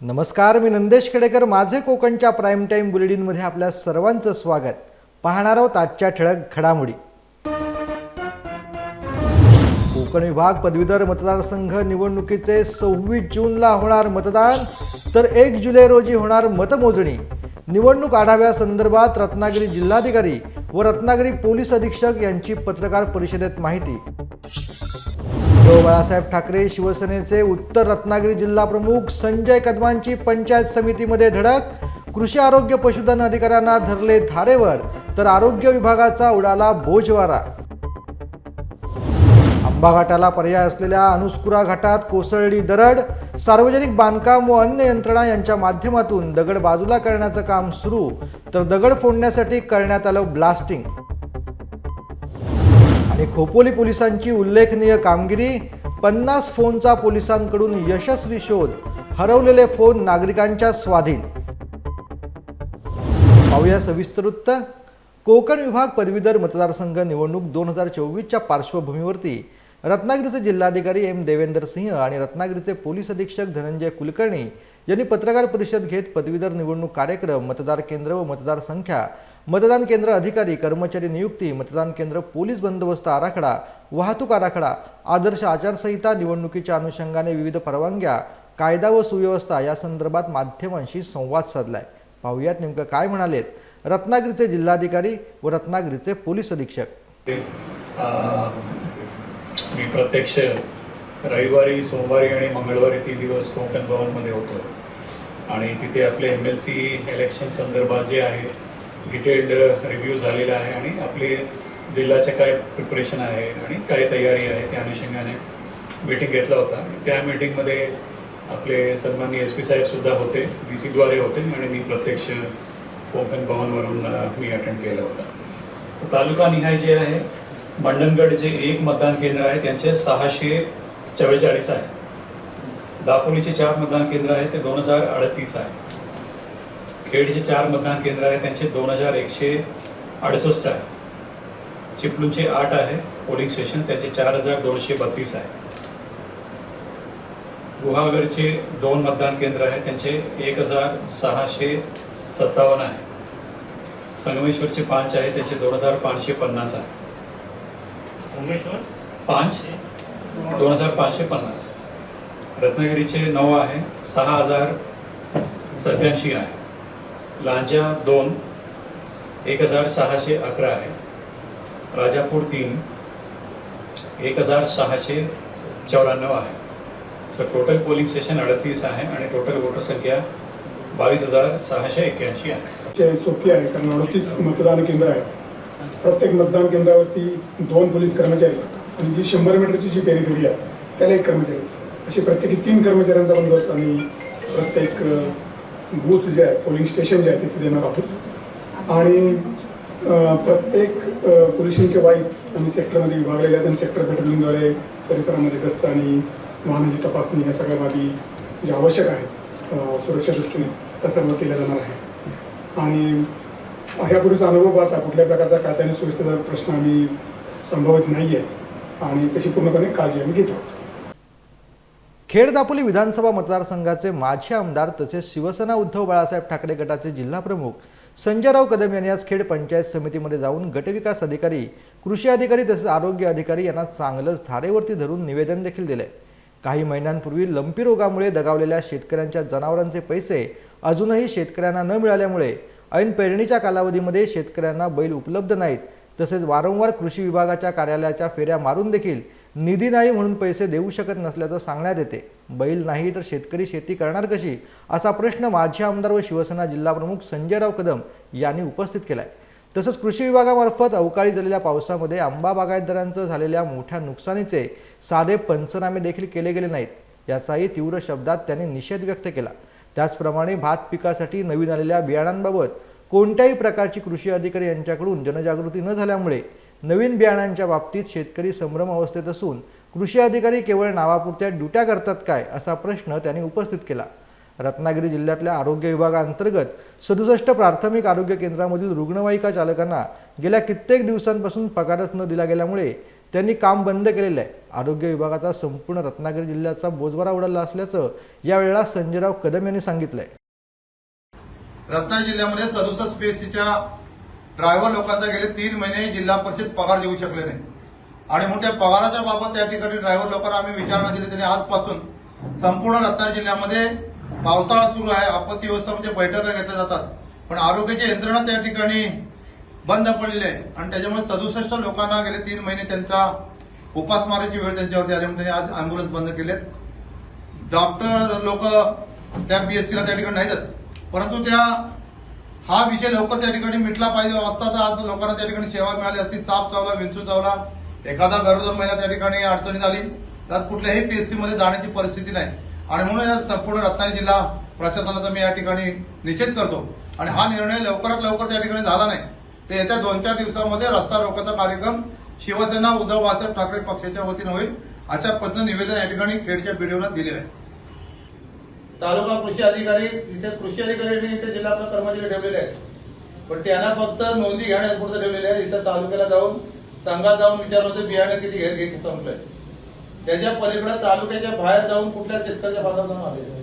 नमस्कार मी नंदेश खेडेकर. माझे कोकणच्या प्राईम टाईम बुलेटिनमध्ये आपल्या सर्वांचं स्वागत. पाहणार आहोत आजच्या ठळक घडामोडी. कोकण विभाग पदवीधर मतदारसंघ निवडणुकीचे सव्वीस जूनला होणार मतदान तर एक जुलै रोजी होणार मतमोजणी. निवडणूक आढाव्यासंदर्भात रत्नागिरी जिल्हाधिकारी व रत्नागिरी पोलीस अधीक्षक यांची पत्रकार परिषदेत माहिती. उद्धव बाळासाहेब ठाकरे शिवसेनेचे उत्तर रत्नागिरी जिल्हा प्रमुख संजय कदमांची पंचायत समितीमध्ये धडक कृषी आरोग्य पशुधन अधिकाऱ्यांना धरले धारेवर तर आरोग्य विभागाचा उडाला बोजवारा. आंबा घाटाला पर्याय असलेल्या अनुस्कुरा घाटात कोसळली दरड सार्वजनिक बांधकाम व अन्य यंत्रणा यांच्या माध्यमातून दगड बाजूला करण्याचं काम सुरू तर दगड फोडण्यासाठी करण्यात आलं ब्लास्टिंग. आणि खोपोली पोलिसांची उल्लेखनीय कामगिरी पन्नास फोनचा पोलिसांकडून यशस्वी शोध हरवलेले फोन नागरिकांच्या स्वाधीन. पाहूया सविस्तर वृत्त. कोकण विभाग पदवीधर मतदारसंघ निवडणूक दोन हजार चोवीसच्या पार्श्वभूमीवरती रत्नागिरीचे जिल्हाधिकारी एम देवेंदर सिंह आणि रत्नागिरीचे पोलीस अधीक्षक धनंजय कुलकर्णी यांनी पत्रकार परिषद घेत पदवीधर निवडणूक कार्यक्रम मतदार केंद्र व मतदार संख्या मतदान केंद्र अधिकारी कर्मचारी नियुक्ती मतदान केंद्र पोलीस बंदोबस्त आराखडा वाहतूक आराखडा आदर्श आचारसंहिता निवडणुकीच्या अनुषंगाने विविध परवानग्या कायदा व सुव्यवस्था या संदर्भात माध्यमांशी संवाद साधलाय. पाहुयात नेमकं काय म्हणालेत रत्नागिरीचे जिल्हाधिकारी व रत्नागिरीचे पोलीस अधीक्षक. मी प्रत्यक्ष रविवारी सोमवारी आणि मंगळवारी तीन दिवस कोकण भवनमध्ये होतो. आणि तिथे आपले एम एल सी इलेक्शन संदर्भात जे आहे डिटेल्ड रिव्ह्यू uh, झालेला आहे आणि आपले जिल्ह्याचे काय प्रिपरेशन आहे आणि काय तयारी आहे त्या अनुषंगाने मीटिंग घेतला होता. आणि त्या मीटिंगमध्ये आपले सन्माननीय एस पी साहेबसुद्धा होते बी सीद्वारे होते आणि मी प्रत्यक्ष कोकण भवनवरून uh, मी अटेंड केला होता. तर तालुका निहाय जे आहे मंडणगड जे एक मतदान केंद्र आहे त्यांचे सहाशे चव्वेचाळीस आहे. दापोलीचे चार मतदान केंद्र आहे ते दोन हजार अडतीस आहे. खेडचे चार मतदान केंद्र आहे त्यांचे दोन हजार एकशे अडुसष्ट आहे. चिपळूणचे आठ आहे पोलिंग स्टेशन त्याचे चार हजार दोनशे बत्तीस आहे. गुहागरचे दोन मतदान केंद्र आहे त्यांचे एक हजार सहाशे सत्तावन्न आहे. संगमेश्वरचे पाच आहे त्याचे दोन हजार पाचशे पन्नास आहे. पाच? दोन हजार पाचशे पन्नास. रत्नागिरीचे नऊ आहे सहा हजार सत्याऐंशी आहे. लांजा दोन एक हजार सहाशे अकरा आहे. राजापूर तीन एक हजार सहाशे चौऱ्याण्णव आहे. सो टोटल पोलिंग स्टेशन अडतीस आहे आणि टोटल वोटर संख्या बावीस हजार सहाशे एक्क्याऐंशी आहे. सोपी आहे कारण अडतीस मतदान केंद्र आहे प्रत्येक मतदान केंद्रावरती दोन पोलीस कर्मचारी आणि जी शंभर मीटरची जी पेरी आहे त्याला एक कर्मचारी असे प्रत्येकी तीन कर्मचाऱ्यांचा बंदोबस्त आम्ही प्रत्येक बूथ जे आहे पोलिंग स्टेशन जे आहे तिथे देणार आहोत. आणि प्रत्येक अ, पोलिसांचे वाईज आम्ही सेक्टरमध्ये विभागलेले आहेत आणि सेक्टर पेट्रोलिंगद्वारे परिसरामध्ये गस्त आणि वाहनाची तपासणी या सगळ्या बाबी ज्या आवश्यक आहेत सुरक्षा दृष्टीने त्या सर्व केल्या जाणार आहे आणि ह्यापूर्वीचा अनुभव पाहता कुठल्या प्रकारचा कायद्याने सुव्यवस्थेचा प्रश्न आम्ही संभवत नाही आहे आणि तशी पूर्णपणे काळजी आम्ही घेत आहोत. खेड दापोली विधानसभा मतदारसंघाचे माजी आमदार तसेच शिवसेना उद्धव बाळासाहेब ठाकरे गटाचे जिल्हाप्रमुख संजयराव कदम यांनी आज खेड पंचायत समितीमध्ये जाऊन गटविकास अधिकारी कृषी अधिकारी तसेच आरोग्य अधिकारी यांना चांगलंच धारेवरती धरून निवेदन देखील दिले. काही महिन्यांपूर्वी लंपी रोगामुळे दगावलेल्या शेतकऱ्यांच्या जनावरांचे पैसे अजूनही शेतकऱ्यांना न मिळाल्यामुळे ऐन पेरणीच्या कालावधीमध्ये शेतकऱ्यांना बैल उपलब्ध नाहीत. तसेच वारंवार कृषी विभागाच्या कार्यालयाच्या फेऱ्या मारून देखील निधी नाही म्हणून पैसे देऊ शकत नसल्याचं सांगण्यात येते. बैल नाही तर शेतकरी शेती करणार कशी? असा प्रश्न माजी आमदार व शिवसेना जिल्हाप्रमुख संजयराव कदम यांनी उपस्थित केलाय. तसंच कृषी विभागामार्फत अवकाळी झालेल्या पावसामध्ये आंबा बागायतदारांचं झालेल्या मोठ्या नुकसानीचे साधे पंचनामे देखील केले गेले नाहीत याचाही तीव्र शब्दात त्यांनी निषेध व्यक्त केला. त्याचप्रमाणे भात पिकासाठी नवीन आलेल्या बियाणांबाबत कोणत्याही प्रकारची कृषी अधिकारी यांच्याकडून जनजागृती न झाल्यामुळे नवीन बियाणांच्या बाबतीत शेतकरी संभ्रम अवस्थेत असून कृषी अधिकारी केवळ नावापुरत्या ड्युट्या करतात काय असा प्रश्न त्यांनी उपस्थित केला. रत्नागिरी जिल्ह्यातल्या आरोग्य विभागाअंतर्गत सदुसष्ट प्राथमिक आरोग्य केंद्रामधील रुग्णवाहिका चालकांना गेल्या कित्येक दिवसांपासून पगारच न दिला गेल्यामुळे त्यांनी काम बंद केलेलं आहे. आरोग्य विभागाचा संपूर्ण रत्नागिरी जिल्ह्याचा बोजवारा उडाला असल्याचं यावेळेला संजयराव कदम यांनी सांगितलं आहे रत्नागिरी जिल्ह्यामध्ये सदुसष्ट पीएससीच्या ड्रायव्हर लोकांचा गेले तीन महिने जिल्हा परिषद पगार देऊ शकले नाही. आणि मग त्या पगाराच्या बाबत त्या ठिकाणी ड्रायव्हर लोकांना आम्ही विचारणा दिली त्यांनी आजपासून संपूर्ण रत्नागिरी जिल्ह्यामध्ये पावसाळा सुरू आहे आपत्ती व्यवस्थापनाच्या बैठका घेतल्या जातात. पण आरोग्याची यंत्रणा त्या ठिकाणी बंद पडलेली आहे. आणि त्याच्यामुळे सदुसष्ट लोकांना गेले तीन महिने त्यांचा उपासमाराची वेळ त्यांच्यावरती आली म्हणून त्यांनी आज अँब्युलन्स बंद केलेत. डॉक्टर लोक त्या बीएससीला त्या ठिकाणी नाहीतच. परंतु त्या हा विषय लवकर त्या ठिकाणी मिटला पाहिजे. असता तर आज लोकांना त्या ठिकाणी सेवा मिळाली असती. साप चावला विंचू चावला. एखादा गरोदर महिला त्या ठिकाणी अडचणीत आली. तर कुठल्याही पीएससी मध्ये जाण्याची परिस्थिती नाही. आणि म्हणून या संपूर्ण रत्नागिरी जिल्हा प्रशासनाचा मी या ठिकाणी निषेध करतो. आणि हा निर्णय लवकरात लवकर त्या ठिकाणी झाला नाही. तर येत्या दोन चार दिवसामध्ये रस्ता रोकोचा कार्यक्रम शिवसेना उद्धव बाळासाहेब ठाकरे पक्षाच्या वतीनं होईल. अशा पद्धतीनं निवेदन या ठिकाणी खेडच्या बीडीओला दिलेलं आहे. तालुका कृषी अधिकारी इथे कृषी अधिकाऱ्यांनी इथे जिल्हा कर्मचारी ठेवलेले आहेत. पण त्यांना फक्त नोंदी घेण्यापुरतं ठेवलेले आहे इथं तालुक्याला जाऊन संघात जाऊन विचारलं होतं बियाणं किती घे घेत संपलंय. त्याच्या पलीकडे तालुक्याच्या बाहेर जाऊन कुठल्या शेतकऱ्याच्या भागात जाऊन आले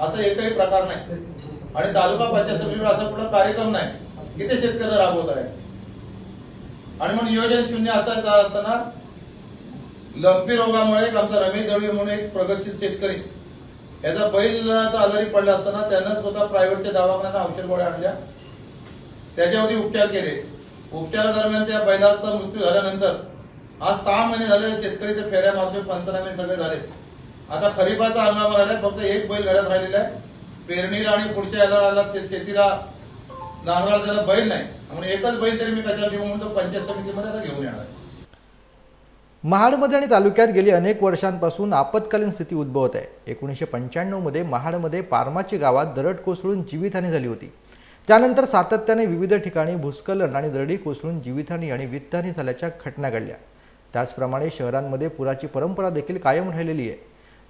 असं एकही प्रकार नाही. आणि तालुका पंचायत समितीवर असा कुठला कार्यक्रम नाही. किती शेतकरी राबवत आहे आणि मग नियोजन शून्य असायचं असताना लंपी रोगामुळे एक आमचा रमेश दळवी म्हणून एक प्रगतशील शेतकरी याचा बैल आजारी पडला असताना त्यानं स्वतः प्रायव्हेटच्या दवाखान्यात औषध गोळ्या आणल्या. त्याच्यावरती उपचार केले. उपचारादरम्यान त्या बैलाचा मृत्यू झाल्यानंतर आज सहा महिने झाले शेतकरी ते फेऱ्या मारतो पंचनामे सगळे झाले. आता खरीपाचा हंगाम आलाय फक्त एक बैल घरात राहिलेला आहे. पेरणीला आणि पुढच्या याला शे- शेतीला नांगराला त्याला बैल नाही. म्हणून एकच बैल तरी मी कशाला घेऊन म्हणून तो पंचायत समितीमध्ये आता घेऊन येणार आहे. महाडमध्ये आणि तालुक्यात गेली अनेक वर्षांपासून आपत्कालीन स्थिती उद्भवत आहे. एकोणीसशे पंच्याण्णवमध्ये महाडमध्ये पारमाची गावात दरड कोसळून जीवितहानी झाली होती. त्यानंतर सातत्याने विविध ठिकाणी भूस्खलन आणि दरडी कोसळून जीवितहानी आणि वित्तहानी झाल्याच्या घटना घडल्या. त्याचप्रमाणे शहरांमध्ये पुराची परंपरा देखील कायम राहिलेली आहे.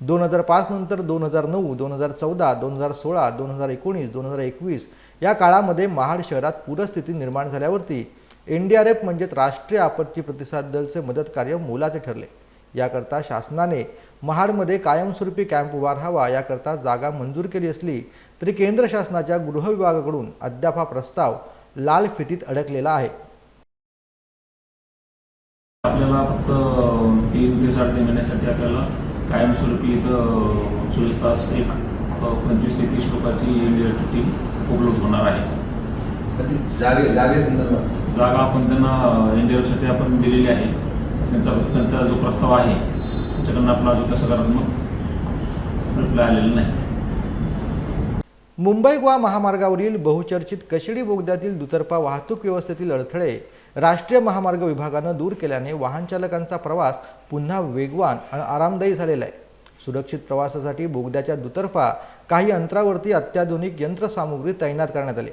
दोन हजार पाच नंतर दोन हजार नऊ दोन हजार चौदा दोन हजार सोळा दोन हजार एकोणीस दोन हजार एकवीस या काळामध्ये महाड शहरात पूरस्थिती निर्माण झाल्यावरती एन डी आर एफ म्हणजेच राष्ट्रीय आपत्ती प्रतिसाद दलचे मदत कार्य मोलाचे ठरले. याकरता शासनाने महाडमध्ये कायमस्वरूपी कॅम्प उभारावा याकरता जागा मंजूर केली असली तरी केंद्र शासनाच्या गृह विभागाकडून अद्याप हा प्रस्ताव लाल फितीत अडकलेला आहे. आपल्याला फक्त तीन ते साडेतीन महिन्यासाठी आपल्याला कायमस्वरूपी इथं चोवीस तास एक पंचवीस ते तीस लोकांची टीम उपलब्ध होणार आहे. जागे जागेसंदर्भात जागा आपण त्यांना आपण दिलेली आहे. त्यांचा त्यांचा जो प्रस्ताव आहे त्याच्याकडनं आपला अजून सकारात्मक रिप्लाय आलेला नाही. मुंबई गोवा महामार्गावरील बहुचर्चित कशिडी बोगद्यातील दुतर्फा वाहतूक व्यवस्थेतील अडथळे राष्ट्रीय महामार्ग विभागानं दूर केल्याने वाहन चालकांचा प्रवास पुन्हा वेगवान आणि आरामदायी झालेला आहे. सुरक्षित प्रवासासाठी बोगद्याच्या दुतर्फा काही अंतरावरती अत्याधुनिक यंत्रसामुग्री तैनात करण्यात आली.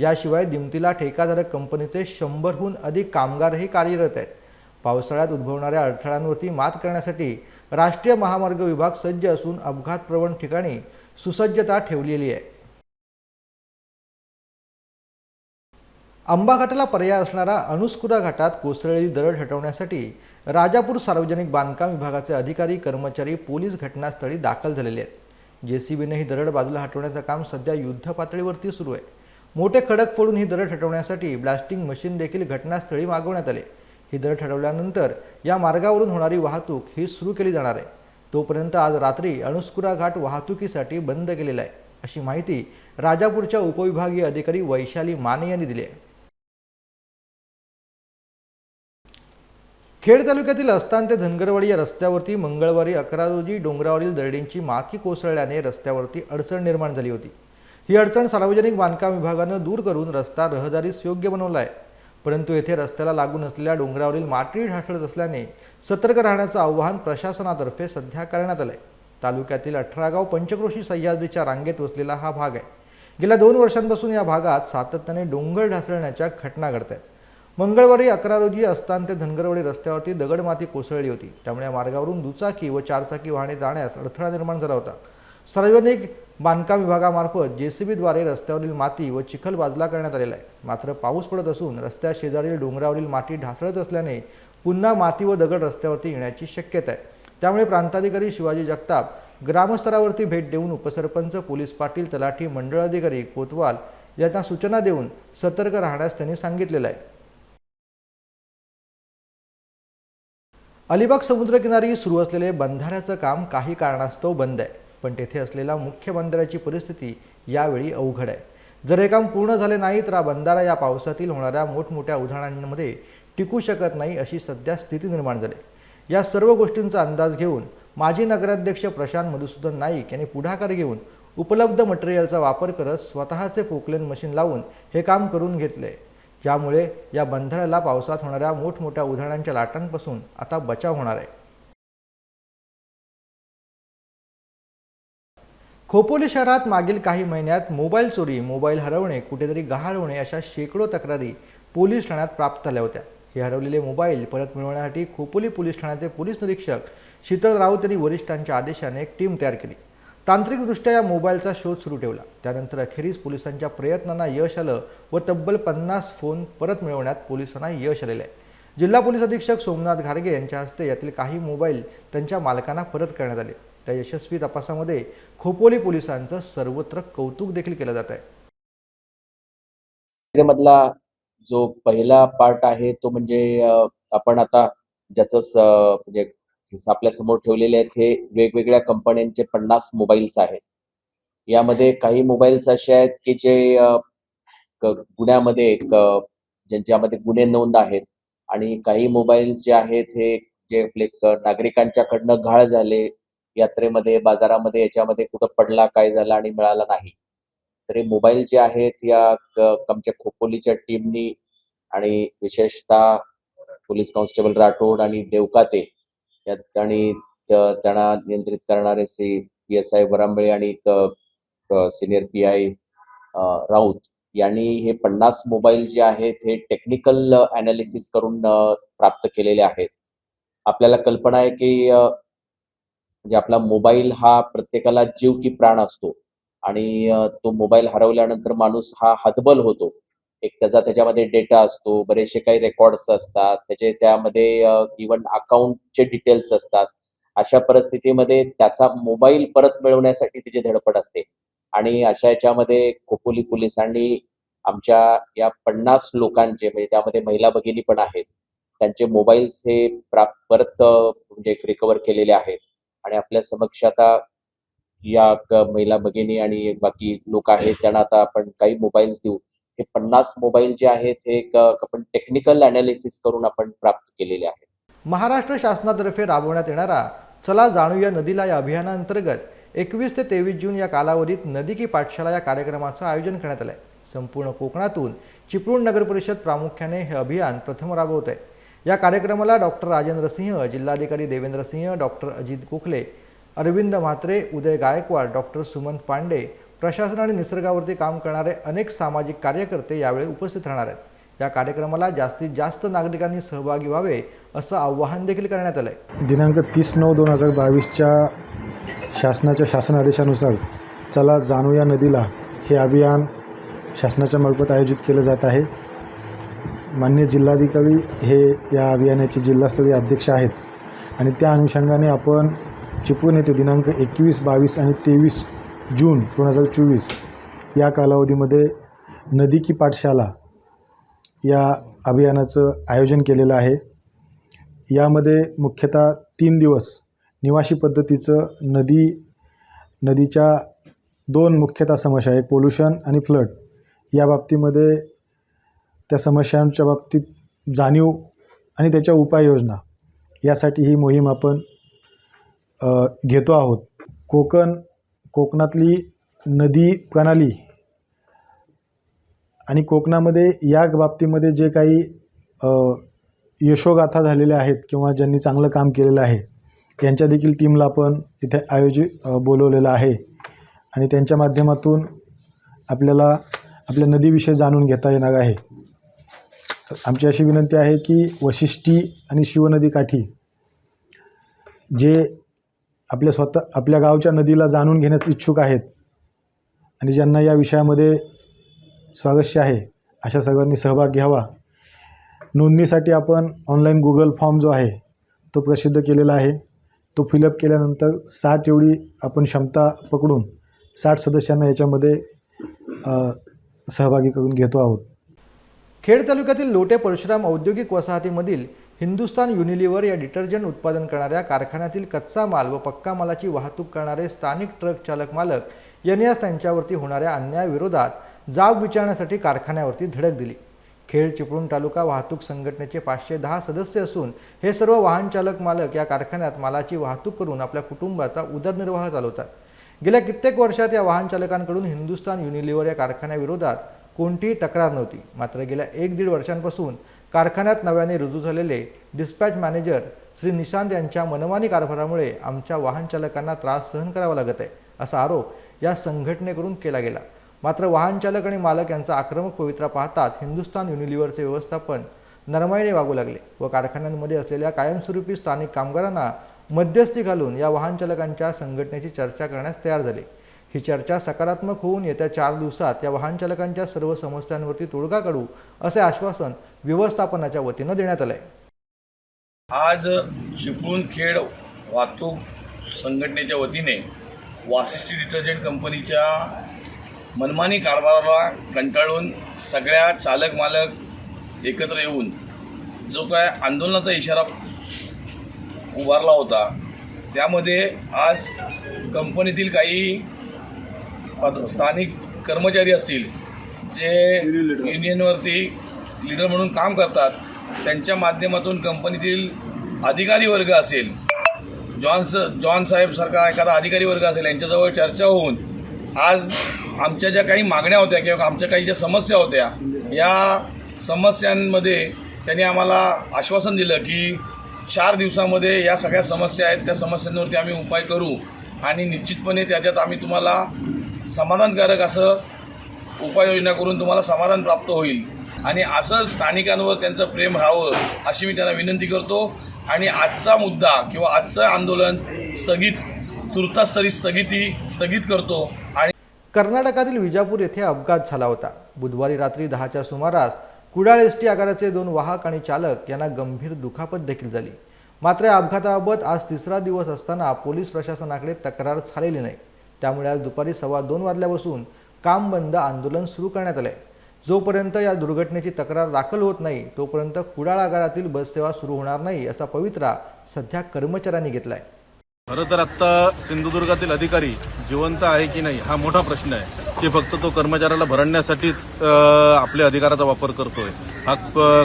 याशिवाय दिमतीला ठेकाधारक कंपनीचे शंभरहून अधिक कामगारही कार्यरत आहेत. पावसाळ्यात उद्भवणाऱ्या अडथळ्यांवरती मात करण्यासाठी राष्ट्रीय महामार्ग विभाग सज्ज असून अपघातप्रवण ठिकाणी सुसज्जता ठेवलेली आहे. आंबा घाटाला पर्याय असणारा अनुस्कुरा घाटात कोसळलेली दरड हटवण्यासाठी राजापूर सार्वजनिक बांधकाम विभागाचे अधिकारी कर्मचारी पोलीस घटनास्थळी दाखल झालेले आहेत. जे सी बीने ही दरड बाजूला हटवण्याचं काम सध्या युद्धपातळीवरती सुरू आहे. मोठे खडक फोडून ही दरड हटवण्यासाठी ब्लास्टिंग मशीन देखील घटनास्थळी मागवण्यात आले. ही दरड हटवल्यानंतर या मार्गावरून होणारी वाहतूक ही सुरू केली जाणार आहे. तोपर्यंत आज रात्री अणुस्कुरा घाट वाहतुकीसाठी बंद केलेला आहे अशी माहिती राजापूरच्या उपविभागीय अधिकारी वैशाली माने यांनी दिली आहे. खेड तालुक्यातील अस्तान ते धनगरवाडी या रस्त्यावरती मंगळवारी अकरा रोजी डोंगरावरील दरडींची माती कोसळल्याने रस्त्यावरती अडचण निर्माण झाली होती. ही अडचण सार्वजनिक बांधकाम विभागानं दूर करून रस्ता रहदारीस योग्य बनवला आहे परंतु येथे रस्त्याला लागून असलेल्या डोंगरावरील माटी ढासळत असल्याने सतर्क राहण्याचं आव्हान प्रशासनातर्फे सध्या करण्यात आलंय. तालुक्यातील अठरा गाव पंचक्रोशी सह्याद्रीच्या रांगेत वसलेला हा भाग आहे. गेल्या दोन वर्षांपासून या भागात सातत्याने डोंगर ढासळण्याच्या घटना घडत आहेत मंगळवारी अकरा रोजी अस्तान ते धनगरवाडी रस्त्यावरती दगडमाती कोसळली होती. त्यामुळे या मार्गावरून दुचाकी व चारचाकी वाहने जाण्यास अडथळा निर्माण झाला होता. सार्वजनिक बांधकाम विभागामार्फत जेसीबीद्वारे रस्त्यावरील माती व चिखल बाजूला करण्यात आलेला आहे. मात्र पाऊस पडत असून रस्त्या शेजारील डोंगरावरील माती ढासळत असल्याने पुन्हा माती व दगड रस्त्यावरती येण्याची शक्यता आहे. त्यामुळे प्रांताधिकारी शिवाजी जगताप ग्रामस्तरावरती भेट देऊन उपसरपंच पोलीस पाटील तलाठी मंडळ अधिकारी कोतवाल यांना सूचना देऊन सतर्क राहण्यास त्यांनी सांगितलेलं आहे. अलिबाग समुद्रकिनारी सुरू असलेले बंधाऱ्याचं काम काही कारणास्तव बंद आहे. पण तेथे असलेला मुख्य बंधाऱ्याची परिस्थिती यावेळी अवघड आहे. जर हे काम पूर्ण झाले नाही तर हा बंधारा या पावसातील होणाऱ्या मोठमोठ्या उधाणांमध्ये टिकू शकत नाही अशी सध्या स्थिती निर्माण झाली. या सर्व गोष्टींचा अंदाज घेऊन माजी नगराध्यक्ष प्रशांत मधुसूदन नाईक यांनी पुढाकार घेऊन उपलब्ध मटेरियलचा वापर करत स्वतःचे पोकलेन मशीन लावून हे काम करून घेतले. ज्यामुळे या बंधाऱ्याला पावसात होणाऱ्या मोठमोठ्या उधाणांच्या लाटांपासून आता बचाव होणार आहे. खोपोली शहरात मागील काही महिन्यात मोबाईल चोरी मोबाईल हरवणे कुठेतरी गहाळ होणे अशा शेकडो तक्रारी पोलीस ठाण्यात प्राप्त झाल्या होत्या. हे हरवलेले मोबाईल परत मिळवण्यासाठी खोपोली पोलीस ठाण्याचे पोलीस निरीक्षक शीतल राऊत यांनी वरिष्ठांच्या आदेशाने एक टीम तयार केली. तांत्रिकदृष्ट्या या मोबाईलचा शोध सुरू ठेवला. त्यानंतर अखेरीस पोलिसांच्या प्रयत्नांना यश आलं व तब्बल पन्नास फोन परत मिळवण्यात पोलिसांना यश आलेलं आहे. जिल्हा पोलीस अधीक्षक सोमनाथ घारगे यांच्या हस्ते यातील काही मोबाईल त्यांच्या मालकांना परत करण्यात आले. त्या यशस्वी तपासामध्ये खोपोली पोलिसांचं सर्वत्र कौतुक देखील केलं जात आहे. मधला जो पहिला पार्ट आहे तो म्हणजे आपण आता ज्याचं म्हणजे आपल्यासमोर ठेवलेले आहेत हे वेगवेगळ्या कंपन्यांचे पन्नास मोबाईल्स आहेत. यामध्ये काही मोबाईल्स असे आहेत की जे गुन्ह्यामध्ये ज्यांच्यामध्ये गुन्हे नोंद आहेत. आणि काही मोबाईल्स जे आहेत हे जे आपले नागरिकांच्याकडनं घाळ झाले यात्रेमध्ये बाजारामध्ये याच्यामध्ये कुठं पडला काय झाला आणि मिळाला नाही. तरी मोबाईल जे आहेत या आमच्या खोपोलीच्या टीमनी आणि विशेषतः पोलीस कॉन्स्टेबल राठोड आणि देवकाते यात आणि त्यांना नियंत्रित करणारे Shri P S I Varambale आणि सिनियर पी आय राऊत यांनी हे पन्नास मोबाईल जे आहेत हे टेक्निकल अनालिसिस करून प्राप्त केलेले आहेत. आपल्याला कल्पना आहे की म्हणजे आपला मोबाईल हा प्रत्येकाला जीव की प्राण असतो. आणि तो मोबाईल हरवल्यानंतर माणूस हा हतबल होतो. एक त्याचा त्याच्यामध्ये डेटा असतो बरेचसे काही रेकॉर्ड्स असतात त्याचे त्यामध्ये इवन अकाउंटचे डिटेल्स असतात. अशा परिस्थितीमध्ये त्याचा मोबाईल परत मिळवण्यासाठी त्याची धडपड असते. आणि अशा याच्यामध्ये खोपोली पोलिसांनी आमच्या या पन्नास लोकांचे म्हणजे त्यामध्ये महिला भगिनी पण आहेत त्यांचे मोबाईल्स हे प्राप परत म्हणजे रिकवर केलेले आहेत. आणि आपल्या समक्ष आता या महिला भगिनी आणि बाकी लोक आहेत त्यांना आता आपण काही मोबाईल्स देऊ. हे पन्नास मोबाईल जे आहेत हे आपण टेक्निकल अनालिसिस करून आपण प्राप्त केलेले आहेत. महाराष्ट्र शासनातर्फे राबवण्यात येणारा चला जाणूया नदीला या अभियानांतर्गत एकवीस ते तेवीस जून या कालावधीत नदी की पाठशाला या कार्यक्रमाचं आयोजन करण्यात आलं आहे संपूर्ण कोकणातून चिपळूण नगर परिषद प्रामुख्याने हे अभियान प्रथम राबवत आहे या कार्यक्रमाला डॉक्टर राजेंद्र सिंह जिल्हाधिकारी देवेंद्र सिंह डॉक्टर अजित कुखले अरविंद म्हात्रे उदय गायकवाड डॉक्टर सुमंत पांडे प्रशासन आणि निसर्गावरती काम करणारे अनेक सामाजिक कार्यकर्ते यावेळी उपस्थित राहणार आहेत. या कार्यक्रमाला जास्तीत जास्त नागरिकांनी सहभागी व्हावे असं आवाहन देखील करण्यात आलं आहे दिनांक तीस नऊ दोन हजार बावीसच्या शासनाच्या शासन आदेशानुसार चला जाणूया नदीला हे अभियान शासनाच्या मार्फत आयोजित केलं जात आहे. मान्य जिल्हाधिकारी हे या अभियानाचे जिल्हास्तरीय अध्यक्ष आहेत. आणि त्या अनुषंगाने आपण चिपळूण येथे दिनांक एकवीस बावीस आणि तेवीस जून दोन हजार चोवीस या कालावधीमध्ये नदी की पाठशाला या अभियानाचं आयोजन केलेलं आहे. यामध्ये मुख्यतः तीन दिवस निवासी पद्धतीचं नदी नदीच्या दोन मुख्यतः समस्या एक पोल्युशन आणि फ्लड या बाबतीमध्ये त्या समस्यांच्या बाबतीत जाणीव आणि त्याच्या उपाययोजना यासाठी ही मोहीम आपण घेतो आहोत. कोकण कोकणातली नदी प्रणाली आणि कोकणामध्ये या बाबतीमध्ये जे काही यशोगाथा झालेल्या आहेत किंवा ज्यांनी चांगलं काम केलेलं आहे त्यांच्या देखील टीमला आपण इथे आयोजित बोलवलेलं आहे. आणि त्यांच्या माध्यमातून आपल्याला आपल्या नदीविषयी जाणून घेता येणार आहे. आमची अशी विनंती आहे की वशिष्ठी आणि शिवनदीकाठी जे आपल्या स्वतः आपल्या गावच्या नदीला जाणून घेण्यास इच्छुक आहेत आणि ज्यांना या विषयामध्ये स्वारस्य आहे अशा सर्वांनी सहभाग घ्यावा. नोंदणीसाठी आपण ऑनलाईन गुगल फॉर्म जो आहे तो प्रसिद्ध केलेला आहे. तो फिलअप केल्यानंतर साठ एवढी आपण क्षमता पकडून साठ सदस्यांना याच्यामध्ये सहभागी करून घेतो आहोत. खेड तालुक्यातील लोटे परशुराम औद्योगिक वसाहतीमधील हिंदुस्तान युनिलिव्हर या डिटर्जंट उत्पादन करणाऱ्या कारखान्यातील कच्चा माल व पक्का मालाची वाहतूक करणारे स्थानिक ट्रक चालक मालक यांनी आज त्यांच्यावरती होणाऱ्या अन्यायाविरोधात जाब विचारण्यासाठी कारखान्यावरती धडक दिली. खेड चिपळूण तालुका वाहतूक संघटनेचे पाचशे दहा सदस्य असून हे सर्व वाहन चालक मालक या कारखान्यात मालाची वाहतूक करून आपल्या कुटुंबाचा उदरनिर्वाह चालवतात. गेल्या कित्येक वर्षात या वाहन चालकांकडून हिंदुस्तान युनिलिव्हर या कारखान्याविरोधात कोणतीही तक्रार नव्हती. मात्र गेल्या एक दीड वर्षांपासून कारखान्यात नव्याने रुजू झालेले डिस्पॅच मॅनेजर श्री निशांत यांच्या मनमानी कारभारामुळे आमच्या वाहन चालकांना त्रास सहन करावा लागत आहे असा आरोप या संघटनेकडून केला गेला. मात्र वाहन चालक आणि मालक यांचा आक्रमक पवित्रा पाहताच हिंदुस्तान युनिलिव्हरचे व्यवस्थापन नरमाईने वागू लागले व कारखान्यांमध्ये असलेल्या कायमस्वरूपी स्थानिक कामगारांना मध्यस्थी घालून या वाहन चालकांच्या संघटनेची चर्चा करण्यास तयार झाले. ही चर्चा सकारात्मक होऊन येत्या चार दिवसात या वाहनचालकांच्या सर्व समस्यांवरती तोडगा काढू असे आश्वासन व्यवस्थापनाच्या वतीनं देण्यात आलं आहे आज चिपळूण खेड वाहतूक संघटनेच्या वतीने वासिष्ठी डिटर्जंट कंपनीच्या मनमानी कारभाराला कंटाळून सगळ्या चालक मालक एकत्र येऊन जो काय आंदोलनाचा इशारा उभारला होता त्यामध्ये आज कंपनीतील काही पद स्थानिक कर्मचारी असतील जे युनियनवरती लीडर म्हणून काम करतात त्यांच्या माध्यमातून कंपनीतील अधिकारी वर्ग असेल जॉन्स जॉन साहेब सारखा एखादा अधिकारी वर्ग असेल यांच्याजवळ चर्चा होऊन आज आमच्या ज्या काही मागण्या होत्या किंवा आमच्या काही ज्या समस्या होत्या या समस्यांमध्ये त्यांनी आम्हाला आश्वासन दिलं की चार दिवसामध्ये या सगळ्या समस्या आहेत त्या समस्यांवरती आम्ही उपाय करू आणि निश्चितपणे त्याच्यात आम्ही तुम्हाला समाधानकारक असं उपाययोजना करून तुम्हाला समाधान प्राप्त होईल. आणि असंच स्थानिकांवर त्यांचं प्रेम राहावं अशी मी त्यांना विनंती करतो. आणि आजचा मुद्दा किंवा आजचं आंदोलन स्थगित तुर्तास तरी स्थगिती स्थगित करतो. आणि कर्नाटकातील विजापूर येथे अपघात झाला होता. बुधवारी रात्री दहाच्या सुमारास कुडाळ एस टी आगाराचे दोन वाहक आणि चालक यांना गंभीर दुखापत देखील झाली. मात्र या अपघाताबाबत आज तिसरा दिवस असताना पोलीस प्रशासनाकडे तक्रार झालेली नाही. त्यामुळे आज दुपारी सव्वा दोन वाजल्यापासून काम बंद आंदोलन सुरू करण्यात आले जोपर्यंत या दुर्घटनेची तक्रार दाखल होत नाही तोपर्यंत कुडाळ आगारातील बससेवा सुरू होणार नाही असा पवित्रा सध्या कर्मचाऱ्यांनी घेतलाय. खरं तर आत्ता सिंधुदुर्गातील अधिकारी जिवंत आहे की नाही हा मोठा प्रश्न आहे. की फक्त तो कर्मचाऱ्याला भरण्यासाठीच आपल्या अधिकाराचा वापर करतोय. हा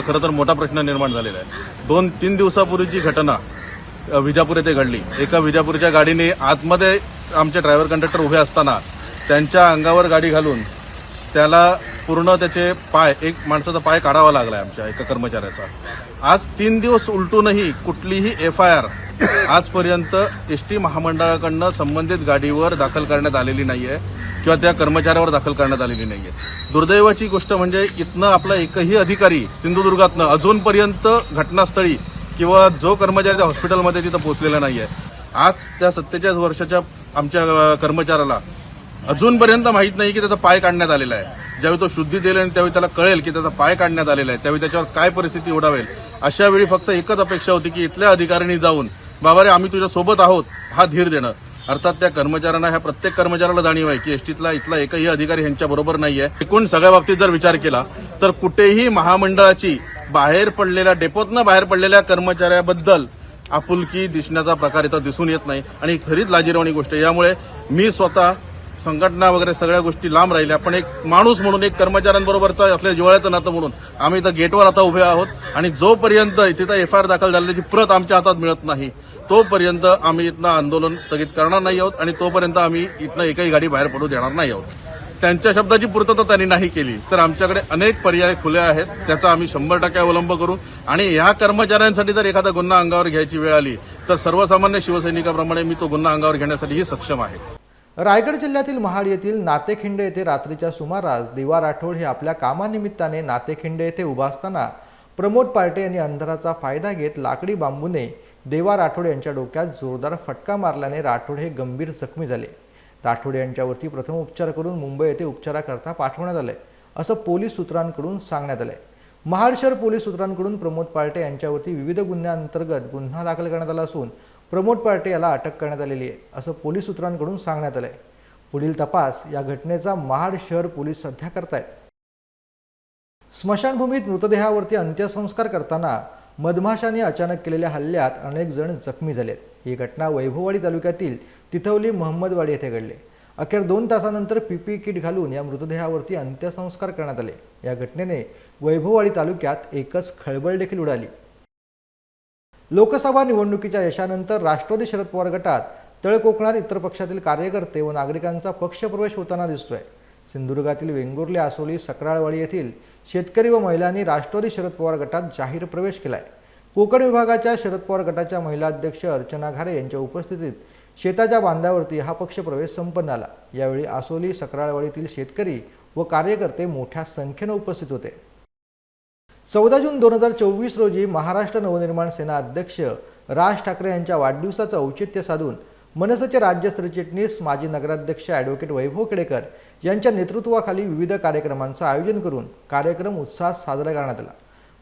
खरं तर मोठा प्रश्न निर्माण झालेला आहे. दोन तीन दिवसापूर्वीची घटना विजापूर येथे घडली एका विजापूरच्या गाडीने आतमध्ये आमचे ड्रायव्हर कंडक्टर उभे असताना त्यांच्या अंगावर गाडी घालून त्याला पूर्ण त्याचे पाय एक माणसाचा पाय काढावा लागलाय आमच्या एका कर्मचाऱ्याचा. आज तीन दिवस उलटूनही कुठलीही एफ आय आर आजपर्यंत एस टी महामंडळाकडनं संबंधित गाडीवर दाखल करण्यात आलेली नाही आहे किंवा त्या कर्मचाऱ्यावर दाखल करण्यात आलेली नाही आहे दुर्दैवाची गोष्ट म्हणजे इथनं आपला एकही अधिकारी सिंधुदुर्गातनं अजूनपर्यंत घटनास्थळी किंवा जो कर्मचारी त्या हॉस्पिटलमध्ये तिथं पोहोचलेला नाही आहे आज त्या सत्तेचाळीस वर्षाच्या आमच्या कर्मचाऱ्याला अजूनपर्यंत माहीत नाही की त्याचा पाय काढण्यात आलेला आहे. ज्यावेळी तो शुद्धी देईल आणि त्यावेळी त्याला कळेल की त्याचा पाय काढण्यात आलेला आहे त्यावेळी त्याच्यावर काय परिस्थिती ओढावेल. अशा वेळी फक्त एकच अपेक्षा होती की इथल्या अधिकाऱ्यांनी जाऊन बाबा रे आम्ही तुझ्या सोबत आहोत हा धीर देणं. अर्थात त्या कर्मचाऱ्यांना ह्या प्रत्येक कर्मचाऱ्याला जाणीव आहे की एसटीतला इथला एकही अधिकारी यांच्या बरोबर नाहीये. एकूण सगळ्या बाबतीत जर विचार केला तर कुठेही महामंडळाची बाहेर पडलेल्या डेपोतनं बाहेर पडलेल्या कर्मचाऱ्याबद्दल आपुलकी दिसण्याचा प्रकार इथं दिसून येत नाही. आणि खरीच लाजिरवाणी गोष्ट यामुळे मी स्वतः संघटना वगैरे सगळ्या गोष्टी लांब राहिल्या. पण एक माणूस म्हणून एक कर्मचाऱ्यांबरोबरचा असल्या जिवाळ्याचं नातं म्हणून आम्ही इथं गेटवर आता उभे आहोत. आणि जोपर्यंत तिथं एफ आय आर दाखल झालेल्याची प्रत आमच्या हातात मिळत नाही तोपर्यंत आम्ही इथनं आंदोलन स्थगित करणार नाही आहोत. आणि तोपर्यंत आम्ही इथनं एकही गाडी बाहेर पडू देणार नाही आहोत. त्यांच्या शब्दाची पूर्तता त्यांनी नाही केली. तर आमच्याकडे अनेक पर्याय खुले आहेत त्याचा आम्ही शंभर टक्के अवलंब करू आणि ह्या कर्मचाऱ्यांसाठी जर एखादा गुन्हा अंगावर घ्यायची वेळ आली तर सर्वसामान्य शिवसैनिकाप्रमाणे मी तो गुन्हा अंगावर घेण्यासाठीही सक्षम आहे. रायगड जिल्ह्यातील महाड येथील नातेखिंड येथे रात्रीच्या सुमारास दिवा राठोड हे आपल्या कामानिमित्ताने नातेखिंड येथे उभा असताना प्रमोद पार्टे यांनी अंधाराचा फायदा घेत लाकडी बांबूने देवा राठोड यांच्या डोक्यात जोरदार फटका मारल्याने राठोड हे गंभीर जखमी झाले. राठोड यांच्यावरती प्रथम उपचार करून मुंबई येथे उपचाराकरता पाठवण्यात आले असं पोलीस सूत्रांकडून सांगण्यात आलंय. महाड शहर पोलीस सूत्रांकडून प्रमोद पार्टे यांच्यावरती विविध गुन्ह्यांअंतर्गत गुन्हा दाखल करण्यात आला असून प्रमोद पार्टे याला अटक करण्यात आलेली आहे असं पोलीस सूत्रांकडून सांगण्यात आलंय. पुढील तपास या घटनेचा महाड शहर पोलीस सध्या करतायत. स्मशानभूमीत मृतदेहावरती अंत्यसंस्कार करताना मधमाशांनी अचानक केलेल्या हल्ल्यात अनेक जण जखमी झालेत. ही घटना वैभववाडी तालुक्यातील तिथवली महम्मदवाडी येथे घडली. अखेर दोन तासानंतर पीपी किट घालून या मृतदेहावरती अंत्यसंस्कार करण्यात आले. या घटनेने वैभववाडी तालुक्यात एकच खळबळ देखील उडाली. लोकसभा निवडणुकीच्या यशानंतर राष्ट्रवादी शरद पवार गटात तळ कोकणात इतर पक्षातील कार्यकर्ते व नागरिकांचा पक्षप्रवेश होताना दिसतोय. सिंधुदुर्गातील वेंगुर्ले आसोली सकराळवाडी येथील शेतकरी व महिलांनी राष्ट्रवादी शरद पवार गटात जाहीर प्रवेश केलाय. कोकण विभागाच्या शरद पवार गटाच्या महिला अध्यक्ष अर्चना घारे यांच्या उपस्थितीत शेताच्या बांधावरती हा पक्षप्रवेश संपन्न आला यावेळी आसोली सकराळवाडीतील शेतकरी व कार्यकर्ते मोठ्या संख्येनं उपस्थित होते. चौदा जून दोन हजार चोवीस रोजी महाराष्ट्र नवनिर्माण सेना अध्यक्ष राज ठाकरे यांच्या वाढदिवसाचं औचित्य साधून मनसेचे राज्य सरचिटणीस माजी नगराध्यक्ष ॲडव्होकेट वैभव केडेकर यांच्या नेतृत्वाखाली विविध कार्यक्रमांचं आयोजन करून कार्यक्रम उत्साहात साजरा करण्यात आला.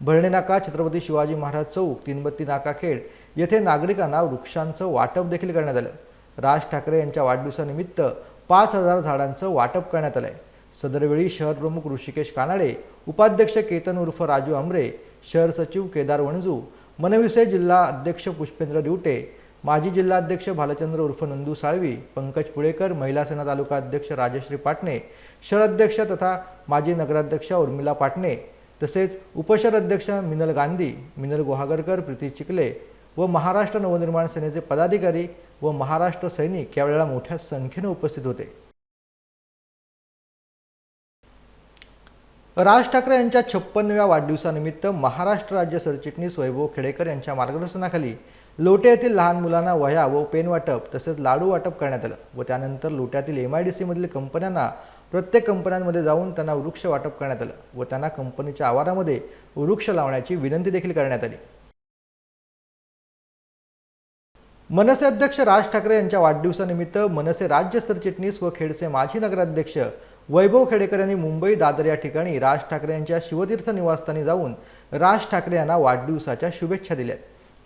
भरणे नाका छत्रपती शिवाजी महाराज चौक तीनबत्ती नाका खेड येथे नागरिकांना वृक्षांचं वाटप देखील करण्यात आलं. राज ठाकरे यांच्या वाढदिवसानिमित्त पाच हजार झाडांचं वाटप करण्यात आलंय. सदरवेळी शहर प्रमुख ऋषिकेश कानाडे उपाध्यक्ष केतन उर्फ राजू आमरे शहर सचिव केदार वणजू मनविसे जिल्हा अध्यक्ष पुष्पेंद्र दिवटे माजी जिल्हाध्यक्ष भालचंद्र उर्फ नंदू साळवी पंकज पुळेकर महिला सेना तालुका अध्यक्ष राजश्री पाटणे शहर अध्यक्ष तथा माजी नगराध्यक्षा उर्मिला पाटणे तसेच उपशहर अध्यक्ष मिनल गांधी मिनल गुहागरकर प्रीती चिखले व महाराष्ट्र नवनिर्माण सेनेचे पदाधिकारी व महाराष्ट्र सैनिक यावेळेला मोठ्या संख्येने उपस्थित होते. राज ठाकरे यांच्या छप्पनव्या वाढदिवसानिमित्त महाराष्ट्र राज्य सरचिटणीस वैभव खेडेकर यांच्या मार्गदर्शनाखाली लोटे येथील लहान मुलांना वह्या व पेन वाटप तसेच लाडू वाटप करण्यात आलं व त्यानंतर लोट्यातील एम आय डी सीमधील कंपन्यांना प्रत्येक कंपन्यांमध्ये जाऊन त्यांना वृक्ष वाटप करण्यात आलं व त्यांना कंपनीच्या आवारामध्ये वृक्ष लावण्याची विनंती देखील करण्यात आली. मनसे अध्यक्ष राज ठाकरे यांच्या वाढदिवसानिमित्त मनसे राज्य सरचिटणीस व खेडचे माजी नगराध्यक्ष वैभव खेडेकर यांनी मुंबई दादर या ठिकाणी राज ठाकरे यांच्या शिवतीर्थ निवासस्थानी जाऊन राज ठाकरे यांना वाढदिवसाच्या शुभेच्छा दिल्या.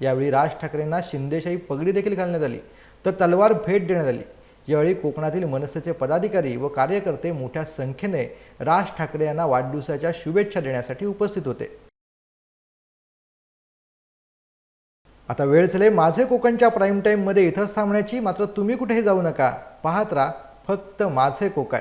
यावेळी राज ठाकरेंना शिंदेशाही पगडी देखील घालण्यात आली. तर तलवार भेट देण्यात आली. यावेळी कोकणातील मनसेचे पदाधिकारी व कार्यकर्ते मोठ्या संख्येने राज ठाकरे यांना वाढदिवसाच्या शुभेच्छा देण्यासाठी उपस्थित होते. आता वेळ झाले माझे कोकणच्या प्राईम टाईममध्ये इथंच थांबण्याची मात्र तुम्ही कुठेही जाऊ नका. पाहत राहा फक्त माझे कोकण.